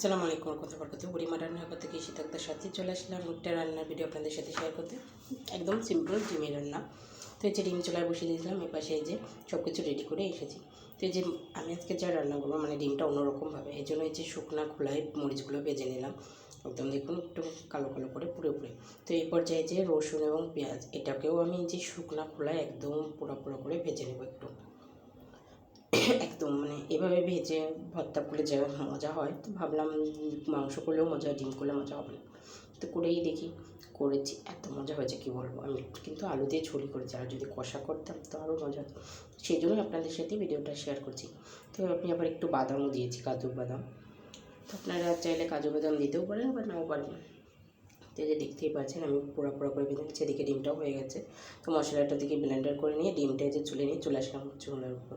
আসসালামু আলাইকুম কথা বলতে বুড়িমা করতে গিয়ে শীতকতার সাথে চলে আসলাম একটা রান্নার ভিডিও আপনাদের সাথে শেয়ার করতে। একদম সিম্পল ডিমের রান্না। তো এই যে ডিম চুলায় বসিয়ে দিয়েছিলাম, এ পাশে এই যে সব কিছু রেডি করে এসেছি। তো এই যে আমি আজকে যা রান্না করব মানে ডিমটা অন্যরকমভাবে। এই জন্য এই যে শুকনা খোলায় মরিচগুলো ভেজে নিলাম। একদম দেখুন একটু কালো কালো করে পুরো পুরে। তো এই পর্যায়ে যে রসুন এবং পেঁয়াজ, এটাকেও আমি যে শুকনা খোলায় একদম পুরো পুরো করে ভেজে নেব একটু। এভাবে ভেজে ভর্তা করলে যে মজা হয়, তো ভাবলাম মাংস করলেও মজা হয় ডিম করলে মজা হবে না। তো করেই দেখি, করেছি, এত মজা হয়েছে কি বলব আমি। কিন্তু আলু দিয়ে ঝুলি করেছি, আর যদি কষা করতাম তো আরও মজা। হতো সেই জন্যই আপনাদের সাথে ভিডিওটা শেয়ার করছি। তো আমি আবার একটু বাদামও দিয়েছি, কাজু বাদাম। তো আপনারা চাইলে কাজু বাদাম দিতেও পারেন বা নাও পারেন। তো যে দেখতেই পাচ্ছেন, আমি পোড়া পোড়া করে বেঁধে এদিকে ডিমটাও হয়ে গেছে। তো মশলাটা দিকে ব্লেন্ডার করে নিয়ে, ডিমটা যে চুলে নিয়ে চলে আসলাম চুলার উপর।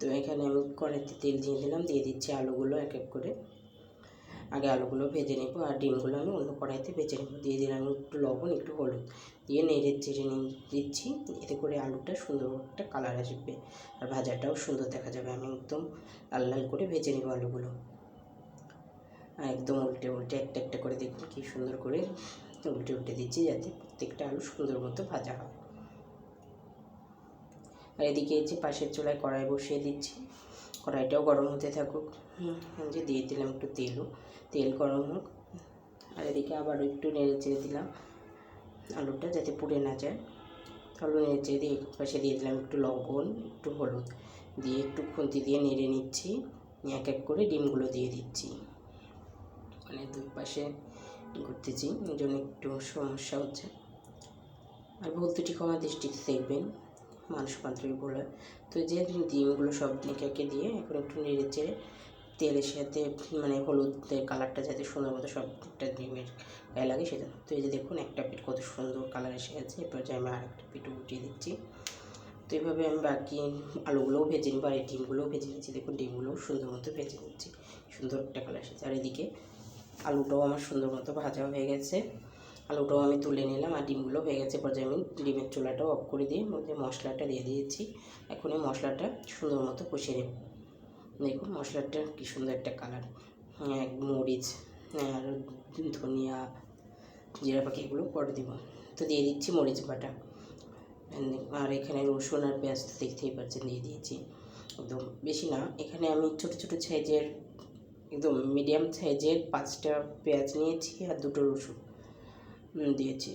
তো এখানে আমি কড়াইতে তেল দিয়ে দিলাম, দিয়ে দিচ্ছি আলুগুলো এক এক করে। আগে আলুগুলো ভেজে নেব আর ডিমগুলো আমি অন্য কড়াইতে ভেজে নেব। দিয়ে দিলাম একটু লবণ, একটু হলুদ। দিয়ে নেড়ে চেড়ে নিয়ে দিচ্ছি, এতে করে আলুটা সুন্দর একটা কালার আসবে আর ভাজাটাও সুন্দর দেখা যাবে। আমি একদম লাল লাল করে ভেজে নেব আলুগুলো। আর একদম উল্টে উল্টে একটা একটা করে দেখুন কী সুন্দর করে উল্টে উল্টে দিচ্ছি যাতে প্রত্যেকটা আলু সুন্দর মতো ভাজা হয়। আর এদিকে যে পাশের চুলায় কড়াই বসিয়ে দিচ্ছি। কড়াইটাও গরম হতে থাকুক। যে দিয়ে দিলাম একটু তেলও। তেল গরম হোক। আর এদিকে আবার একটু নেড়ে চেড়ে দিলাম। আলুটা যাতে পুড়ে না যায়। আলু নেড়ে চেড়ে দিয়ে পাশে দিয়ে দিলাম একটু লবণ, একটু হলুদ। দিয়ে একটু খুন্তি দিয়ে নেড়ে নিচ্ছি। এক এক করে ডিমগুলো দিয়ে দিচ্ছি। মানে দুই পাশে ঘুরতেছি। ওই জন্য একটু সমস্যা হচ্ছে। আর ভুল ভুলত্রুটি ক্ষমা দৃষ্টিতে দেখবেন। মানুষ মাত্রই বলে তো যে ডিমগুলো সব একে দিয়ে এখন একটু নেড়ে চেড়ে তেলের সাথে মানে হলুদের কালারটা যাতে সুন্দর মতো সবটা ডিমের গায়ে লাগে সেটা। তো এই যে দেখুন, একটা পিঠ কত সুন্দর কালার এসে গেছে। এরপর যে আমি আরেকটা পিঠ উঠিয়ে দিচ্ছি। তো এইভাবে আমি বাকি আলুগুলোও ভেজে নিই বা এই ডিমগুলোও ভেজে নিচ্ছি। দেখুন, ডিমগুলোও সুন্দর মতো ভেজে নিচ্ছি। সুন্দর একটা কালার এসেছে। আর এদিকে আলুটাও আমার সুন্দর মতো ভাজা হয়ে গেছে। আলুটাও আমি তুলে নিলাম আর ডিমগুলো হয়ে গেছে পর্যায়ে আমি ডিমের চুলাটাও অফ করে দিয়ে মধ্যে মশলাটা দিয়ে দিয়েছি, এখন এই মশলাটা সুন্দর মতো কষিয়ে নেব। দেখুন মশলাটা কী সুন্দর একটা কালার মরিচ আর ধনিয়া, জিরা পাখি এগুলো পরে দিব। তো দিয়ে দিচ্ছি মরিচ বাটা। আর এখানে রসুন আর পেঁয়াজ তো দেখতেই পাচ্ছেন দিয়ে দিয়েছি। একদম বেশি না, এখানে আমি ছোটো ছোটো সাইজের, একদম মিডিয়াম সাইজের পাঁচটা পেঁয়াজ নিয়েছি আর দুটো রসুন। দিয়েছি।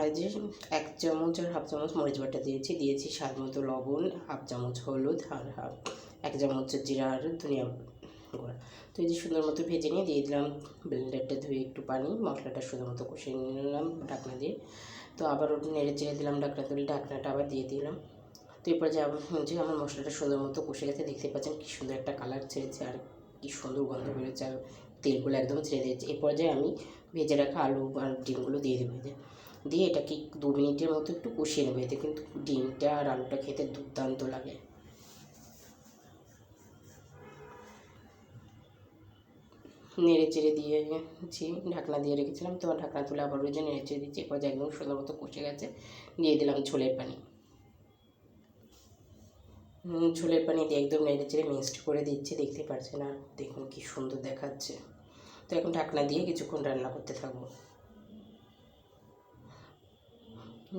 আর যে এক চামচ আর হাফ চামচ মরিচ বাটা দিয়েছি। দিয়েছি স্বাদ মতো লবণ, হাফ চামচ হলুদ আর হাফ, এক চামচ জিরা আর ধনিয়া গুঁড়া। তো এই যে সুন্দর মতো ভেজে নিয়ে দিয়ে দিলাম ব্লেন্ডারটা ধুয়ে একটু পানি, মশলাটা সুন্দর মতো কষিয়ে নিলাম ঢাকনা দিয়ে। তো আবার ওটা নেড়ে চেড়ে দিলাম ঢাকনা তুলে, ঢাকনাটা আবার দিয়ে দিলাম। তো এরপর যে যে আমার মশলাটা সুন্দর মতো কষে গেছে, দেখতে পাচ্ছেন কী সুন্দর একটা কালার ছেড়েছে আর কী সুন্দর গন্ধ বেরোচ্ছে। আর তেলগুলো একদম ছেড়ে দিয়েছে। এ পর্যায়ে আমি ভেজে রাখা আলু আর ডিমগুলো দিয়ে দেবো এতে। দিয়ে এটাকে দু মিনিটের মতো একটু কষিয়ে নেব, এতে কিন্তু ডিমটা আর আলুটা খেতে দুর্দান্ত লাগে। নেড়ে চেড়ে দিয়েছি ঢাকনা দিয়ে রেখেছিলাম, তো ঢাকনা তুলে আবার ওই যে নেড়ে চেড়ে দিচ্ছি এরপর একদম সুন্দর মতো কষে গেছে। দিয়ে দিলাম ঝোলের পানি। ঝোলের পানি দিয়ে একদম নেড়ে চেড়ে মিক্সড করে দিচ্ছি দেখতে পাচ্ছেন আর দেখুন কি সুন্দর দেখাচ্ছে। তো এখন ঢাকনা দিয়ে কিছুক্ষণ রান্না করতে থাকব।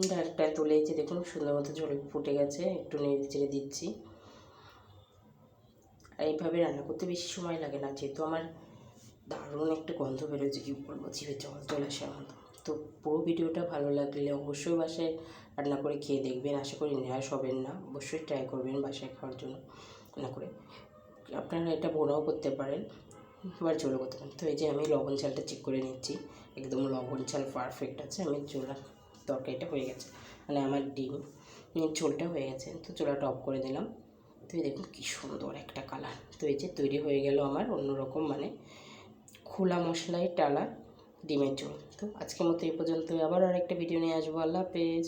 ডালটা তুলেছি দেখুন, সুন্দর মতো ঝোল ফুটে গেছে, একটু নেড়ে চেড়ে দিচ্ছি। আর এইভাবে রান্না করতে বেশি সময় লাগে না, যেহেতু আমার দারুণ একটা গন্ধ বেরোচ্ছে কি বলব, জিভে জল চলে আসে আমার। তো পুরো ভিডিওটা ভালো লাগলে অবশ্যই বাসায় রান্না করে খেয়ে দেখবেন। আশা করি নিরাশ হবেন না। অবশ্যই ট্রাই করবেন বাসায় খাওয়ার জন্য। রান্না করে। আপনারা এটা বোনাও করতে পারেন। এবার ঝোলও করতে পারেন তো এই যে আমি লবণ চালটা চেক করে নিচ্ছি। একদম লবণ চাল পারফেক্ট আছে। আমি চোলা তরকারিটা হয়ে গেছে। মানে আমার ডিম। ঝোলটা হয়ে গেছে। তো চোলাটা অফ করে দিলাম। তো এই দেখুন কী সুন্দর একটা কালার তো এই যে তৈরি হয়ে গেল আমার অন্যরকম মানে খোলা মশলায় টালা। ডিমের ঝোল। তো আজকের মতো এই পর্যন্ত আবার আরেকটা ভিডিও নিয়ে আসব। আল্লাহ হাফেজ।